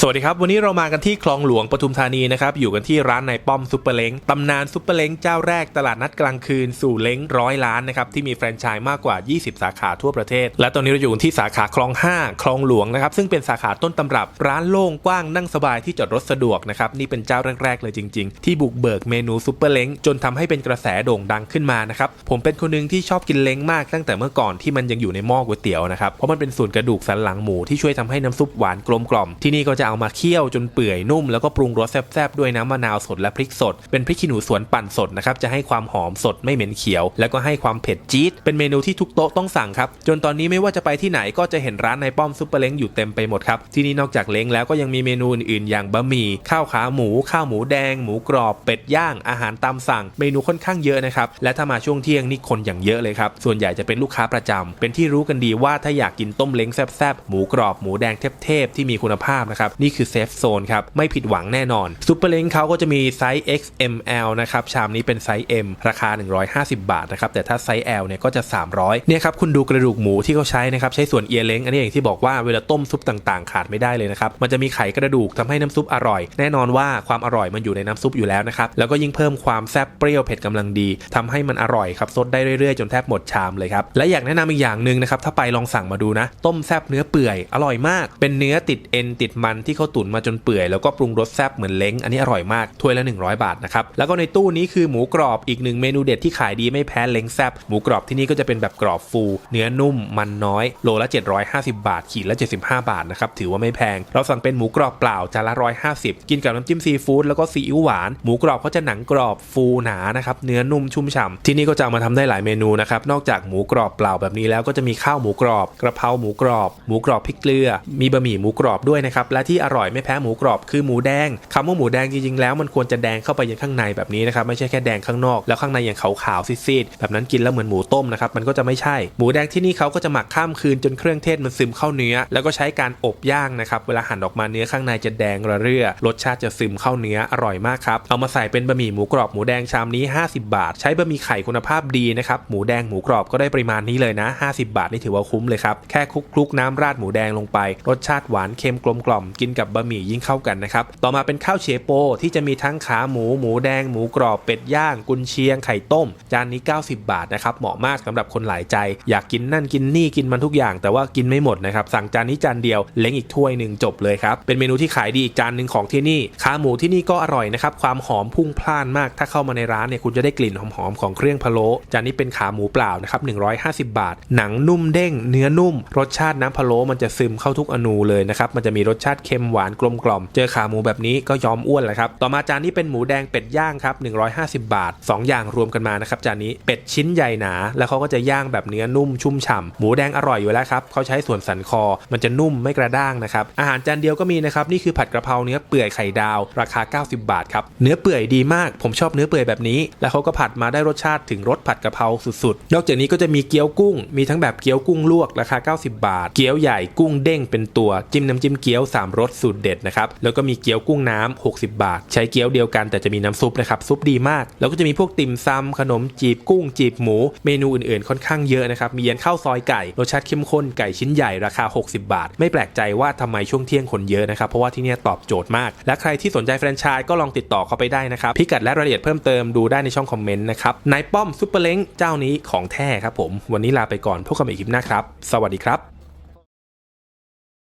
สวัสดีครับ วันนี้เรามากันที่คลองหลวงปทุมธานีนะครับ อยู่กันที่ร้านนายป้อมซุปเปอร์เล้งตำนานซุปเปอร์เล้งเจ้าแรกตลาดนัดกลางคืนสู่เล้งร้อยล้านนะครับ ที่มีแฟรนไชส์มากกว่า 20 สาขาทั่วประเทศ และตอนนี้เราอยู่ที่สาขาคลอง 5 คลองหลวงนะครับ ซึ่งเป็นสาขาต้นตำรับร้านโล่งกว้างนั่งสบายที่จอดรถสะดวกนะครับนี่เป็นเจ้าแรกๆเลยจริง ๆ ที่บุกเบิกเมนูซุปเปอร์เล้งจนทำให้เป็นกระแสโด่งดังขึ้นมานะครับผมเป็นคนหนึงที่ชอบกินเล้งมากตั้งแต่เมื่อก่อนที่มันยังอยู่ในหม้อก๋วยเตี๋ยวนะครับเพราะมันเป็นส่วนกระดูกสันหลังหมูที่ช่วยทำให้น้ำซุปหวานกลมกล่อมที่นี่ก็จะเอามาเคี่ยวจนเปื่อยนุ่มแล้วก็ปรุงรสแซ่บๆด้วยน้ำมะนาวสดและพริกสด เป็นพริกขี้หนูสวนปั่นสดนะครับจะให้ความหอมสดไม่เหม็นเขียว แล้วก็ให้ความเผ็ดจี๊ดเป็นเมนูที่ทุกโต๊ะต้องสั่งครับจนตอนนี้ไม่ว่าจะไปที่ไหนก็จะเห็นร้านในป้อมซุปเปอร์เล้งอยู่เต็มไปหมดครับที่นี่นอกจากเล้งแล้วก็ยังมีเมนูอื่นๆ อย่างบะหมี่ข้าวขาหมู ข้าวหมูแดง หมูกรอบ เป็ดย่างอาหารตามสั่ง เมนูค่อนข้างเยอะนะครับและถ้ามาช่วงเที่ยงนี่คนอย่างเยอะเลยครับส่วนใหญ่จะเป็นลูกค้าประจำเป็นที่รู้กันดีว่าถ้าอยากกินต้มเล้งแซ่บๆหมูกรอบหมูแดงเทพๆที่มีคุณภาพนะครับนี่คือเซฟโซนครับ ไม่ผิดหวังแน่นอนซุปเปอร์เล้งเขาก็จะมีไซส์ XML นะครับ ชามนี้เป็นไซส์ M ราคา 150 บาทนะครับ แต่ถ้าไซส์ L เนี่ยก็จะ 300 เนี่ยครับ คุณดูกระดูกหมูที่เขาใช้นะครับ ใช้ส่วนเอียเล้งอันนี้อย่างที่บอกว่าเวลาต้มซุปต่างๆ ขาดไม่ได้เลยนะครับ มันจะมีไขกระดูกทำให้น้ำซุปอร่อย แน่นอนว่าความอร่อยมันอยู่ในน้ำซุปอยู่แล้วนะครับ แล้วก็ยิ่งเพิ่มความแซ่บเปรี้ยวเผ็ดกำลังดีทำให้มันอร่อยครับ ซดได้เรื่อยๆ จนแทบหมดชามเลยครับ และอยากแนะนำอีกอย่างหนึ่งนะครับ ถ้าไปลองสั่งมาดูนะ ต้มแซ่บเนื้อเปื่อย อร่อยมาก เป็นเนื้อติดเอ็นติดมันที่เขาตุ๋นมาจนเปื่อยแล้วก็ปรุงรสแซ่บเหมือนเล้งอันนี้อร่อยมากถ้วยละ 100 บาทนะครับแล้วก็ในตู้นี้คือหมูกรอบอีกหนึ่งเมนูเด็ดที่ขายดีไม่แพ้เล้งแซ่บหมูกรอบที่นี่ก็จะเป็นแบบกรอบฟู เนื้อนุ่มมันน้อยโลละ 750 บาท ขีดละ 75 บาทนะครับถือว่าไม่แพง เราสั่งเป็นหมูกรอบเปล่าจานละ 150 กินกับน้ำจิ้มซีฟู้ดแล้วก็ซีอิ๊วหวานหมูกรอบเขาจะหนังกรอบฟูหนานะครับเนื้อนุ่มชุ่มฉ่ำที่นี่ก็จะามาทำได้หลายเมนูนะครับนอกจากหมูกรอบเปล่าแบบนี้แล้วก็จะมีข้าวหมูกรอบ กระเพราหมูกรอบ หมูกรอบพริกเกลือ มีบะหมี่หมูกรอบด้วยนะครับและที่อร่อยไม่แพ้หมูกรอบคือหมูแดงคำว่าหมูแดงจริงๆแล้วมันควรจะแดงเข้าไปยังข้างในแบบนี้นะครับไม่ใช่แค่แดงข้างนอกแล้วข้างในอยังขาวๆซีดๆแบบนั้นกินแล้วเหมือนหมูต้มนะครับมันก็จะไม่ใช่ หมูแดงที่นี่เขาก็จะหมักข้ามคืนจนเครื่องเทศมันซึมเข้าเนื้อ แล้วก็ใช้การอบย่างนะครับเวลาหั่นออกมาเนื้อข้างในจะแดงระเรื่อรสชาติจะซึมเข้าเนื้ออร่อยมากครับเอามาใส่เป็นบะหมี่หมูกรอบหมูแดงชามนี้ 50 บาท ใช้บะหมี่ไข่คุณภาพดีนะครับหมูแดงหมูกรอบก็ได้ปริมาณนี้เลยนะ 50 บาทนี่ถือว่าคุ้มเลยครับแค่คลุกคลุกน้ำราดหมูแดงลงไป รสชาติหวานเค็มกลมกล่อมกินกับบะหมี่ยิ่งเข้ากันนะครับ ต่อมาเป็นข้าวเชโปที่จะมีทั้งขาหมู หมูแดง หมูกรอบ เป็ดย่าง กุนเชียง ไข่ต้ม จานนี้ 90 บาทนะครับ เหมาะมากสำหรับคนหลายใจ อยากกินนั่นกินนี่กินมันทุกอย่าง แต่ว่ากินไม่หมดนะครับ สั่งจานนี้จานเดียว เล้งอีกถ้วยหนึ่งจบเลยครับ เป็นเมนูที่ขายดีอีกจานหนึ่งของที่นี่ ขาหมูที่นี่ก็อร่อยนะครับ ความหอมพุ่งพล่านมาก ถ้าเข้ามาในร้านเนี่ยคุณจะได้กลิ่นหอมๆของเครื่องพะโล้ จานนี้เป็นขาหมูเปล่านะครับ150 บาท หนังนุ่มเด้ง เนื้อนุ่ม รสชาติน้ำพะโล้มันจะซึมเข้าทุกอนูเลยนะครับ มันจะมีรสชาติเค็มหวานกลมกล่อม เจอขาหมูแบบนี้ก็ยอมอ้วนแหละครับ ต่อมาจานนี้เป็นหมูแดงเป็ดย่างครับ 150 บาท 2 อย่างรวมกันมานะครับจานนี้เป็ดชิ้นใหญ่หนา แล้วเขาก็จะย่างแบบเนื้อนุ่มชุ่มฉ่ำหมูแดงอร่อยอยู่แล้วครับเขาใช้ส่วนสันคอ มันจะนุ่มไม่กระด้างนะครับอาหารจานเดียวก็มีนะครับนี่คือผัดกระเพราเนื้อเปื่อยไข่ดาว ราคา 90 บาทครับเนื้อเปื่อยดีมาก ผมชอบเนื้อเปื่อยแบบนี้ แล้วเขาก็ผัดมาได้รสชาติถึงรสผัดกระเพราสุดๆ นอกจากนี้ก็จะมีเกี๊ยวกุ้ง มีทั้งแบบเกี๊ยวกุ้งลวกราคา 90 บาท เกี๊ยวใหญ่กุ้งเด้งเป็นตัวจิ้มน้ำจิ้มเกี๊ยวสามรสสูตรเด็ดนะครับ แล้วก็มีเกี๊ยวกุ้งน้ำ60 บาท ใช้เกี๊ยวเดียวกันแต่จะมีน้ำซุปนะครับ ซุปดีมาก แล้วก็จะมีพวกติ่มซำขนมจีบกุ้งจีบหมู เมนูอื่นๆ ค่อนข้างเยอะนะครับ มียันข้าวซอยไก่ รสชาติเข้มข้นไก่ชิ้นใหญ่ราคา 60 บาท ไม่แปลกใจว่าทำไมช่วงเที่ยงคนเยอะนะครับ เพราะว่าที่นี่ตอบโจทย์มาก และใครที่สนใจแฟรนไชส์ก็ลองติดต่อเข้าไปได้นะครับ พิกัดและรายละเอียดเพิ่มเติมดูได้ในช่องคอมเมนต์นะครับ นายป้อมซุปเปอร์เล้งเจ้านี้ของแท้ครับผม วันนี้ลาไปก่อนพบกันใหม่คลิปหน้าครับ สวัสดีครับ